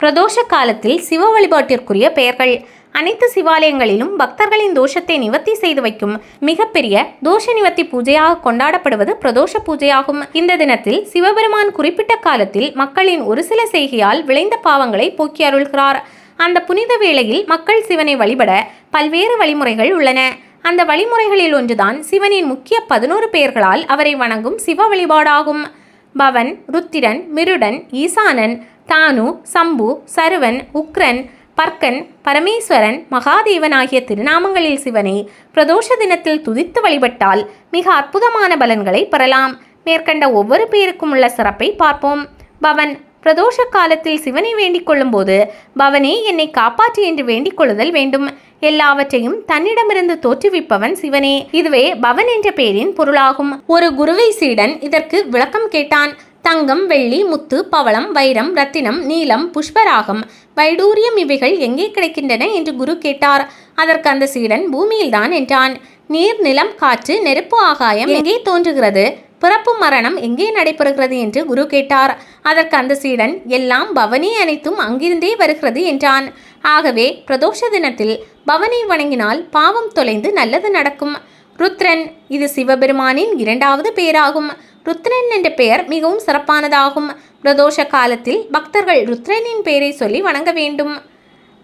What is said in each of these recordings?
பிரதோஷ காலத்தில் சிவ வழிபாட்டிற்குரிய பெயர்கள். அனைத்து சிவாலயங்களிலும் பக்தர்களின் தோஷத்தை நிவர்த்தி செய்து வைக்கும் மிகப்பெரிய தோஷ நிவர்த்தி பூஜையாக கொண்டாடப்படுவது பிரதோஷ பூஜையாகும். இந்த தினத்தில் சிவபெருமான் குறிப்பிட்ட காலத்தில் மக்களின் ஒரு சில செய்கையால் விளைந்த பாவங்களை போக்கி அருள்கிறார். அந்த புனித வேளையில் மக்கள் சிவனை வழிபட பல்வேறு வழிமுறைகள் உள்ளன. அந்த வழிமுறைகளில் ஒன்றுதான் சிவனின் முக்கிய பதினோரு பெயர்களால் அவரை வணங்கும் சிவ வழிபாடாகும். பவன் ருத்திரன் மிருடன் ஈசானன் தானு சம்பு சருவன் உக்ரன் பர்க்கன் பரமேஸ்வரன் மகாதேவன் ஆகிய திருநாமங்களில் சிவனை பிரதோஷ தினத்தில் துதித்து வழிபட்டால் மிக அற்புதமான பலன்களை பெறலாம். மேற்கண்ட ஒவ்வொரு பேருக்கும் உள்ள சிறப்பை பார்ப்போம். பவன் பிரதோஷ காலத்தில் சிவனை வேண்டிக் கொள்ளும்போது பவனே என்னை காப்பாற்று என்று வேண்டிக் கொள்ளுதல் வேண்டும். எல்லாவற்றையும் தன்னிடமிருந்து தோற்றுவிப்பவன் சிவனே. இதுவே பவன் என்ற பெயரின் பொருளாகும். ஒரு குருவை சீடன் இதற்கு விளக்கம் கேட்டான். தங்கம் வெள்ளி முத்து பவளம் வைரம் ரத்தினம் நீலம் புஷ்பராகம் வைடூரியம் இவைகள் எங்கே கிடைக்கின்றன என்று குரு கேட்டார். அதற்கு அந்த சீடன் பூமியில்தான் என்றான். நீர் நிலம் காற்று நெருப்பு ஆகாயம் எங்கே தோன்றுகிறது? பிறப்பு மரணம் எங்கே நடைபெறுகிறது என்று குரு கேட்டார். அதற்கு அந்த சீடன் எல்லாம் பவனி அனைத்தும் அங்கிருந்தே வருகிறது என்றான். ஆகவே பிரதோஷ தினத்தில் பவனை வணங்கினால் பாவம் தொலைந்து நல்லது நடக்கும். ருத்ரன் இது சிவபெருமானின் இரண்டாவது பெயராகும். ருத்ரன் என்ற பெயர் மிகவும் சிறப்பானதாகும். பிரதோஷ காலத்தில் பக்தர்கள் ருத்ரனின் பெயரை சொல்லி வணங்க வேண்டும்.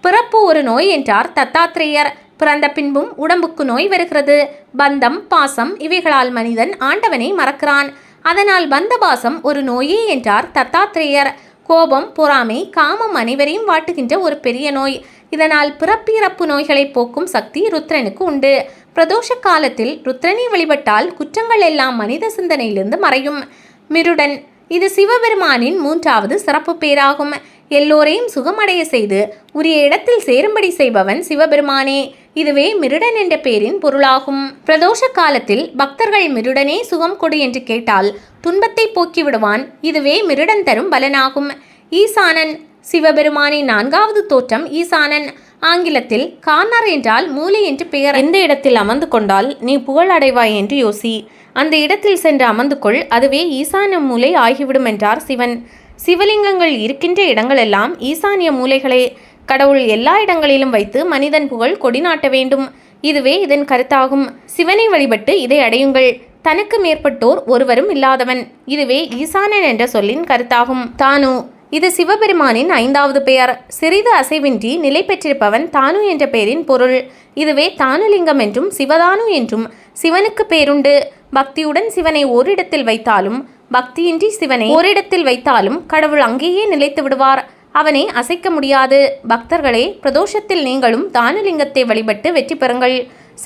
பிறப்பு ஒரு நோய் என்றார் தத்தாத்திரேயர். பிறந்த பின்பும் உடம்புக்கு நோய் வருகிறது. பந்தம் பாசம் இவைகளால் மனிதன் ஆண்டவனை மறக்கிறான். அதனால் பந்த பாசம் ஒரு நோயே என்றார் தத்தாத்திரேயர். கோபம் பொறாமை காமம் அனைவரையும் வாட்டுகின்ற ஒரு பெரிய நோய். இதனால் பிறப்பிறப்பு நோய்களை போக்கும் சக்தி ருத்ரனுக்கு உண்டு. பிரதோஷ காலத்தில் ருத்ரனை வழிபட்டால் குற்றங்கள் எல்லாம் மனித சிந்தனையிலிருந்து மறையும். மிருடன் இது சிவபெருமானின் மூன்றாவது சிறப்பு பேராகும். எல்லோரையும் சுகமடைய செய்து உரிய இடத்தில் சேரும்படி செய்பவன் சிவபெருமானே. இதுவே மிருடன் என்ற பெயரின் பொருளாகும். பிரதோஷ காலத்தில் பக்தர்கள் மிருடனே சுகம் கொடு என்று கேட்டால் துன்பத்தை போக்கி விடுவான். இதுவே மிருடன் தரும் பலனாகும். ஈசானன் சிவபெருமானின் நான்காவது தோற்றம் ஈசானன். ஆங்கிலத்தில் கார்னர் என்றால் மூலை என்று பெயர். எந்த இடத்தில் அமர்ந்து கொண்டால் நீ புகழ் அடைவாய் என்று யோசி. அந்த இடத்தில் சென்று அமர்ந்து கொள் அதுவே ஈசான மூலை ஆகிவிடும் என்றார் சிவன். சிவலிங்கங்கள் இருக்கின்ற இடங்களெல்லாம் ஈசானிய மூலைகளை கடவுள் எல்லா இடங்களிலும் வைத்து மனிதன் புகழ் கொடி நாட்ட வேண்டும். இதுவே இதன் கருத்தாகும். சிவனை வழிபட்டு இதை அடையுங்கள். தனக்கு மேற்பட்டோர் ஒருவரும் இல்லாதவன். இதுவே ஈசானன் என்ற சொல்லின் கருத்தாகும். தானு இது சிவபெருமானின் ஐந்தாவது பெயர். சிறிது அசைவின்றி நிலை பெற்றிருப்பவன் தானு என்ற பெயரின் பொருள். இதுவே தானுலிங்கம் என்றும் சிவதானு என்றும் சிவனுக்கு பேருண்டு. பக்தியுடன் சிவனை ஓரிடத்தில் வைத்தாலும் பக்தியின்றி சிவனை ஓரிடத்தில் வைத்தாலும் கடவுள் அங்கேயே நிலைத்து விடுவார். அவனை அசைக்க முடியாது. பக்தர்களே பிரதோஷத்தில் நீங்களும் தானுலிங்கத்தை வழிபட்டு வெற்றி பெறுங்கள்.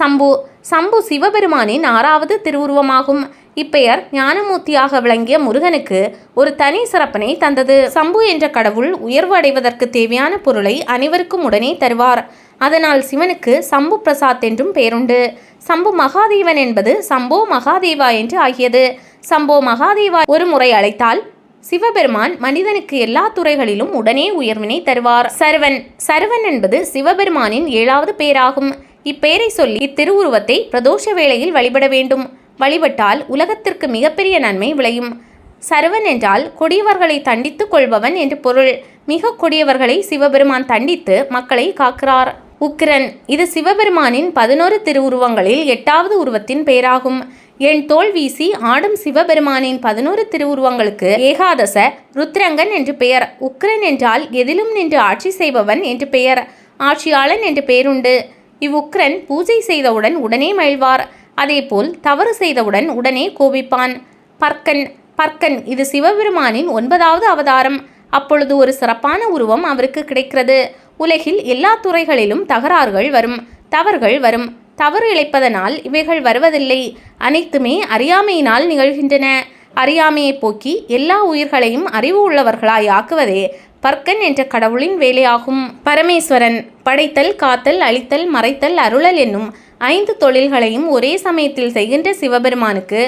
சம்பு சம்பு சிவபெருமானின் ஆறாவது திருவுருவமாகும். இப்பெயர் ஞானமூர்த்தியாக விளங்கிய முருகனுக்கு ஒரு தனி சிறப்பினை தந்தது. சம்பு என்ற கடவுள் உயர்வு அடைவதற்கு தேவையான பொருளை அனைவருக்கும் உடனே தருவார். அதனால் சிவனுக்கு சம்பு பிரசாத் என்றும் பெயருண்டு. சம்பு மகாதேவன் என்பது சம்போ மகாதேவா என்று ஆகியது. சம்போ மகாதேவா ஒரு முறை அழைத்தால் சிவபெருமான் மனிதனுக்கு எல்லா துறைகளிலும் உடனே உயர்வினை தருவார். சர்வன். சர்வன் என்பது சிவபெருமானின் ஏழாவது பெயராகும் இப்பெயரை சொல்லி இத்திருவுருவத்தை பிரதோஷ வேளையில் வழிபட வேண்டும். வழிபட்டால் உலகத்திற்கு மிகப்பெரிய நன்மை விளையும். சர்வன் என்றால் கொடியவர்களை தண்டித்துக் கொள்பவன் என்று பொருள். மிக கொடியவர்களை சிவபெருமான் தண்டித்து மக்களை காக்கிறார். உக்கிரன் இது சிவபெருமானின் பதினோரு திருவுருவங்களில் எட்டாவது உருவத்தின் பெயராகும். என் தோல் வீசி ஆடும் சிவபெருமானின் பதினோரு திருவுருவங்களுக்கு ஏகாதச ருத்ரங்கன் என்று பெயர். உக்கிரன் என்றால் எதிலும் நின்று ஆட்சி செய்பவன் என்று பெயர். ஆட்சியாளன் என்று பெயருண்டு இவ்வுக்கிரன் பூஜை செய்தவுடன் உடனே மகிழ்வார். அதேபோல் தவறு செய்தவுடன் உடனே கோபிப்பான். பர்க்கன். பர்க்கன் இது சிவபெருமானின் ஒன்பதாவது அவதாரம். அப்பொழுது ஒரு சிறப்பான உருவம் அவருக்கு கிடைக்கிறது. உலகில் எல்லா துறைகளிலும் தகராறுகள் வரும் தவறுகள் வரும். தவறு இழைப்பதனால் இவைகள் வருவதில்லை. அனைத்துமே அறியாமையினால் நிகழ்கின்றன. அறியாமையை போக்கி எல்லா உயிர்களையும் அறிவு உள்ளவர்களாய் ஆக்குவதே பர்க்கன் என்ற கடவுளின் வேலையாகும். பரமேஸ்வரன் படைத்தல் காத்தல் அழித்தல் மறைத்தல் அருளல் என்னும் ஐந்து தொழில்களையும் ஒரே சமயத்தில் செய்கின்ற சிவபெருமானுக்கு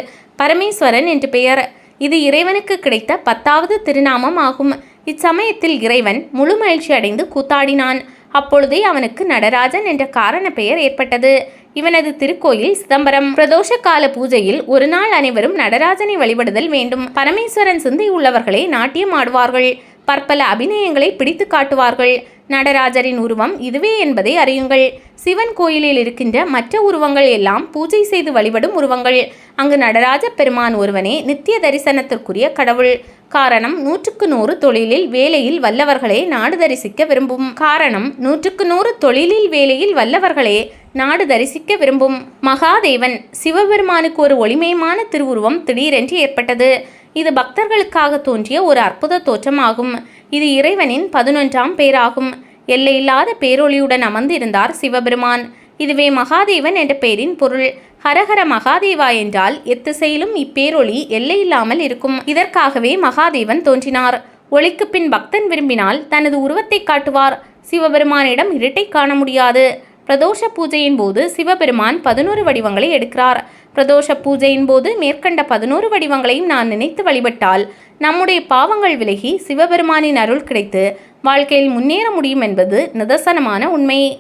பரமேஸ்வரன் என்று பெயர். இது இறைவனுக்கு கிடைத்த பத்தாவது திருநாமம் ஆகும். இச்சமயத்தில் இறைவன் முழு மகிழ்ச்சி அடைந்து கூத்தாடினான். அப்பொழுதே அவனுக்கு நடராஜன் என்ற காரண பெயர் ஏற்பட்டது. இவனது திருக்கோயில் சிதம்பரம். பிரதோஷ கால பூஜையில் ஒரு நாள் அனைவரும் நடராஜனை வழிபடுதல் வேண்டும். பரமேஸ்வரன் சிந்தை உள்ளவர்களே நாட்டியம் ஆடுவார்கள். பற்பல அபிநயங்களை பிடித்து காட்டுவார்கள். நடராஜரின் உருவம் இதுவே என்பதை அறியுங்கள். சிவன் கோயிலில் இருக்கின்ற மற்ற உருவங்கள் எல்லாம் பூஜை செய்து வழிபடும் உருவங்கள். அங்கு நடராஜ பெருமான் ஒருவனே நித்திய தரிசனத்திற்குரிய கடவுள். காரணம் நூற்றுக்கு நூறு தொழிலில் வேலையில் வல்லவர்களே நாடு தரிசிக்க விரும்பும். காரணம் நூற்றுக்கு நூறு தொழிலில் வேலையில் வல்லவர்களே நாடு தரிசிக்க விரும்பும். மகாதேவன் சிவபெருமானுக்கு ஒரு ஒளிமயமான திருவுருவம் திடீரென்று ஏற்பட்டது. இது பக்தர்களுக்காக தோன்றிய ஒரு அற்புத தோற்றமாகும். இது இறைவனின் பதினொன்றாம் பேராகும். எல்லையில்லாத பேரொளியுடன் அமர்ந்திருந்தார் சிவபெருமான். இதுவே மகாதேவன் என்ற பெயரின் பொருள். ஹரஹர மகாதேவா என்றால் எத்திசையிலும் இப்பேரொளி எல்லையில்லாமல் இருக்கும். இதற்காகவே மகாதேவன் தோன்றினார். ஒளிக்கு பின் பக்தன் விரும்பினால் தனது உருவத்தை காட்டுவார். சிவபெருமானிடம் இருட்டை காண முடியாது. பிரதோஷ பூஜையின் போது சிவபெருமான் பதினோரு வடிவங்களை எடுக்கிறார். பிரதோஷ பூஜையின் போது மேற்கண்ட பதினோரு வடிவங்களையும் நான் நினைத்து வழிபட்டால் நம்முடைய பாவங்கள் விலகி சிவபெருமானின் அருள் கிடைத்து வாழ்க்கையில் முன்னேற முடியும் என்பது நிதர்சனமான உண்மை.